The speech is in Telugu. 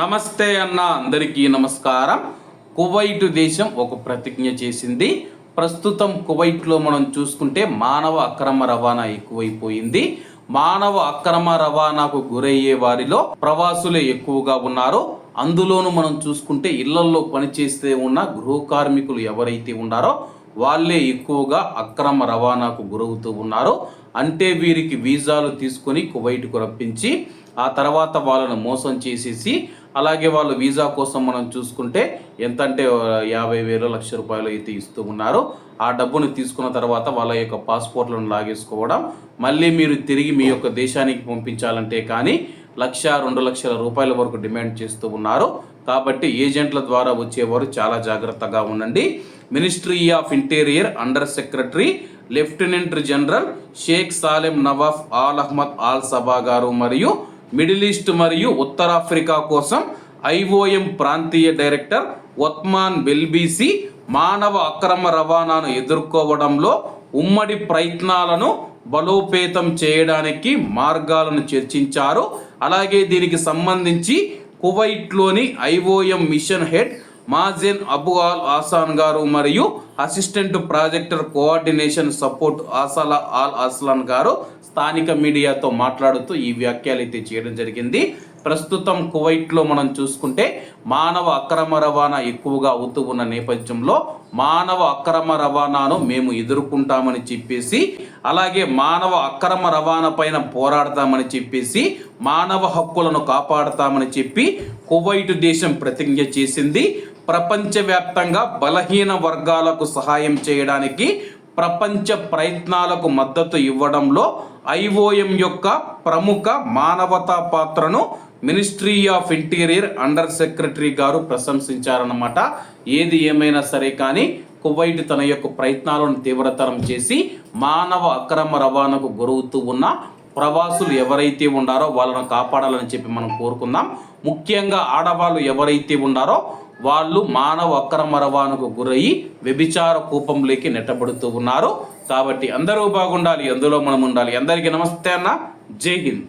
నమస్తే అన్న అందరికీ నమస్కారం. కువైట్ దేశం ఒక ప్రతిజ్ఞ చేసింది. ప్రస్తుతం కువైట్లో మనం చూసుకుంటే మానవ అక్రమ రవాణా ఎక్కువైపోయింది. మానవ అక్రమ రవాణాకు గురయ్యే వారిలో ప్రవాసులే ఎక్కువగా ఉన్నారు. అందులోనూ మనం చూసుకుంటే ఇళ్ళల్లో పనిచేస్తే ఉన్న గృహ కార్మికులు ఎవరైతే ఉన్నారో వాళ్ళే ఎక్కువగా అక్రమ రవాణాకు గురవుతూ ఉన్నారు. అంటే వీరికి వీసాలు తీసుకొని కువైట్కు రప్పించి ఆ తర్వాత వాళ్ళను మోసం చేసేసి అలాగే వాళ్ళు వీసా కోసం మనం చూసుకుంటే ఎంత అంటే యాభై వేలు లక్ష రూపాయలు అయితే ఇస్తూ ఉన్నారు. ఆ డబ్బును తీసుకున్న తర్వాత వాళ్ళ యొక్క పాస్పోర్ట్లను లాగేసుకోవడం మళ్ళీ మీరు తిరిగి మీ యొక్క దేశానికి పంపించాలంటే కానీ లక్ష రెండు లక్షల రూపాయల వరకు డిమాండ్ చేస్తూ ఉన్నారు. కాబట్టి ఏజెంట్ల ద్వారా వచ్చేవారు చాలా జాగ్రత్తగా ఉండండి. Ministry of interior under secretary lieutenant general Sheikh Salem Nawaf Al Ahmad Al Sabah గారు మరియు మిడిల్ ఈస్ట్ మరియు ఉత్తరాఫ్రికా కోసం ఐఓఎం ప్రాంతీయ డైరెక్టర్ ఒత్మాన్ బెల్బీసి మానవ అక్రమ రవాణాను ఎదుర్కోవడంలో ఉమ్మడి ప్రయత్నాలను బలోపేతం చేయడానికి మార్గాలను చర్చించారు. అలాగే దీనికి సంబంధించి కువైట్లోని IOM mission head Mazen Abu Hassan గారు మరియు assistant projector coordination support Asala Al Aslan గారు స్థానిక మీడియాతో మాట్లాడుతూ ఈ వ్యాఖ్యలు అయితే చేయడం జరిగింది. ప్రస్తుతం కువైట్లో మనం చూసుకుంటే మానవ అక్రమ రవాణా ఎక్కువగా అవుతూ ఉన్న నేపథ్యంలో మానవ అక్రమ రవాణాను మేము ఎదుర్కొంటామని చెప్పేసి అలాగే మానవ అక్రమ రవాణా పైన పోరాడతామని చెప్పేసి మానవ హక్కులను కాపాడతామని చెప్పి కువైట్ దేశం ప్రతిజ్ఞ చేసింది. ప్రపంచవ్యాప్తంగా బలహీన వర్గాలకు సహాయం చేయడానికి ప్రపంచ ప్రయత్నాలకు మద్దతు ఇవ్వడంలో ఐఓఎం యొక్క ప్రముఖ మానవతా పాత్రను ministry of interior under secretary గారు ప్రశంసించారన్నమాట. ఏది ఏమైనా సరే కానీ కువైట్ తన యొక్క ప్రయత్నాలను తీవ్రతరం చేసి మానవ అక్రమ రవాణాకు గురవుతూ ఉన్న ప్రవాసులు ఎవరైతే ఉండారో వాళ్ళను కాపాడాలని చెప్పి మనం కోరుకుందాం. ముఖ్యంగా ఆడవాళ్ళు ఎవరైతే ఉండారో వాళ్ళు మానవ అక్రమ రవాణాకు గురయ్యి వ్యభిచార కూపంలోకి నెట్టబడుతూ ఉన్నారు. కాబట్టి అందరూ బాగుండాలి అందులో మనం ఉండాలి. అందరికీ నమస్తే అన్న. జై హింద్.